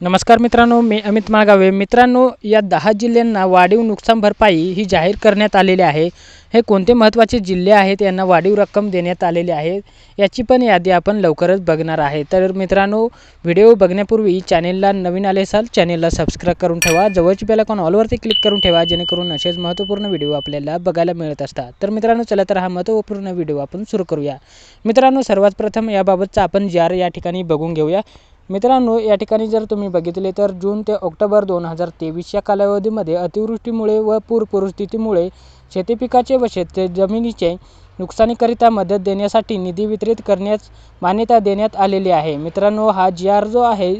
नमस्कार मित्रांनो मी अमित माळगावे मित्रांनो या दहा जिल्ह्यांना वाढीव नुकसान भरपाई ही जाहीर करण्यात आलेली आहे. हे कोणते महत्त्वाचे जिल्हे आहेत यांना वाढीव रक्कम देण्यात आलेली आहे याची पण यादी आपण लवकरच बघणार आहे. तर मित्रांनो व्हिडिओ बघण्यापूर्वी चॅनेलला नवीन आले असाल चॅनेलला सबस्क्राईब करून ठेवा. जवळची बेलाकॉन ऑलवरती क्लिक करून ठेवा जेणेकरून असेच महत्त्वपूर्ण व्हिडिओ आपल्याला बघायला मिळत असतात. तर मित्रांनो चला तर हा महत्त्वपूर्ण व्हिडिओ आपण सुरू करूया. मित्रांनो सर्वात प्रथम याबाबतचा आपण जार या ठिकाणी बघून घेऊया. मित्रांनो या ठिकाणी जर तुम्ही बघितले तर जून ते ऑक्टोबर दोन हजार तेवीस या कालावधीमध्ये अतिवृष्टीमुळे व पूर परिस्थितीमुळे शेती पिकाचे व शेत जमिनीचे नुकसानीकरिता मदत देण्यासाठी निधी वितरित करण्यास मान्यता देण्यात आलेली आहे. मित्रांनो हा जी आर जो आहे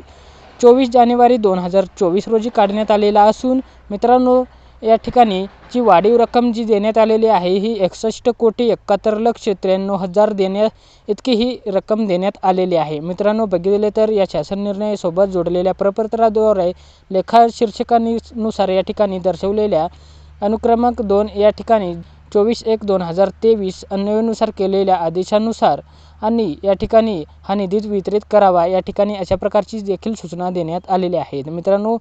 चोवीस जानेवारी दोन हजार चोवीस रोजी काढण्यात आलेला असून मित्रांनो या ठिकाणी जी वाढीव रक्कम जी देण्यात आलेली आहे ही एकसष्ट कोटी एकाहत्तर लक्ष त्र्याण्णव हजार देण्या इतकी ही रक्कम देण्यात आलेली आहे. मित्रांनो बघितले तर या शासन निर्णयासोबत जोडलेल्या प्रपत्राद्वारे लेखा शीर्षकानुसार या ठिकाणी दर्शवलेल्या अनुक्रमांक दोन या ठिकाणी चोवीस एक दोन हजार तेवीस अन्वयानुसार केलेल्या आदेशानुसार आणि या ठिकाणी हा निधी वितरित करावा या ठिकाणी अशा प्रकारची देखील सूचना देण्यात आलेल्या आहेत. मित्रांनो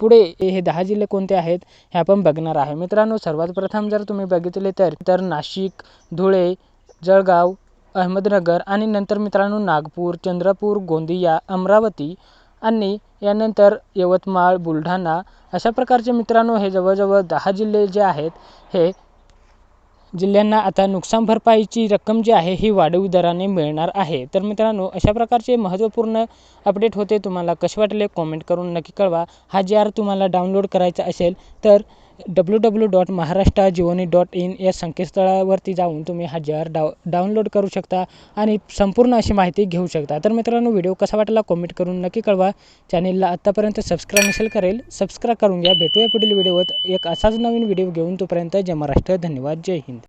पुढे हे दहा जिल्हे कोणते आहेत हे आपण बघणार आहे. मित्रांनो सर्वात प्रथम जर तुम्ही बघितले तर तर नाशिक धुळे जळगाव अहमदनगर आणि नंतर मित्रांनो नागपूर चंद्रपूर गोंदिया अमरावती आणि यानंतर यवतमाळ बुलढाणा अशा प्रकारचे मित्रांनो हे जवळजवळ दहा जिल्हे जे आहेत हे जिल्ह्यांना आता नुकसान भरपाईची रक्कम जी आहे ही वाढीव दराने मिळणार आहे. तर मित्रांनो अशा प्रकारचे महत्त्वपूर्ण अपडेट होते तुम्हाला कसे वाटले? कॉमेंट करून नक्की कळवा. हा जी आर तुम्हाला डाउनलोड करायचा असेल तर डब्ल्यू डब्ल्यू डॉट महाराष्ट्र जीवनी डॉट इन या संकेतस्थळावरती जाऊन तुम्ही हा जी आर डाव डाउनलोड करू शकता आणि संपूर्ण अशी माहिती घेऊ शकता. तर मित्रांनो व्हिडिओ कसा वाटला कॉमेंट करून नक्की कळवा. चॅनेलला आत्तापर्यंत सबस्क्राईब नसेल करेल सबस्क्राईब करून घ्या. भेटूया पुढील व्हिडिओत. एक असाच नवीन व्हिडिओ घेऊन तोपर्यंत जय महाराष्ट्र. धन्यवाद. जय हिंद.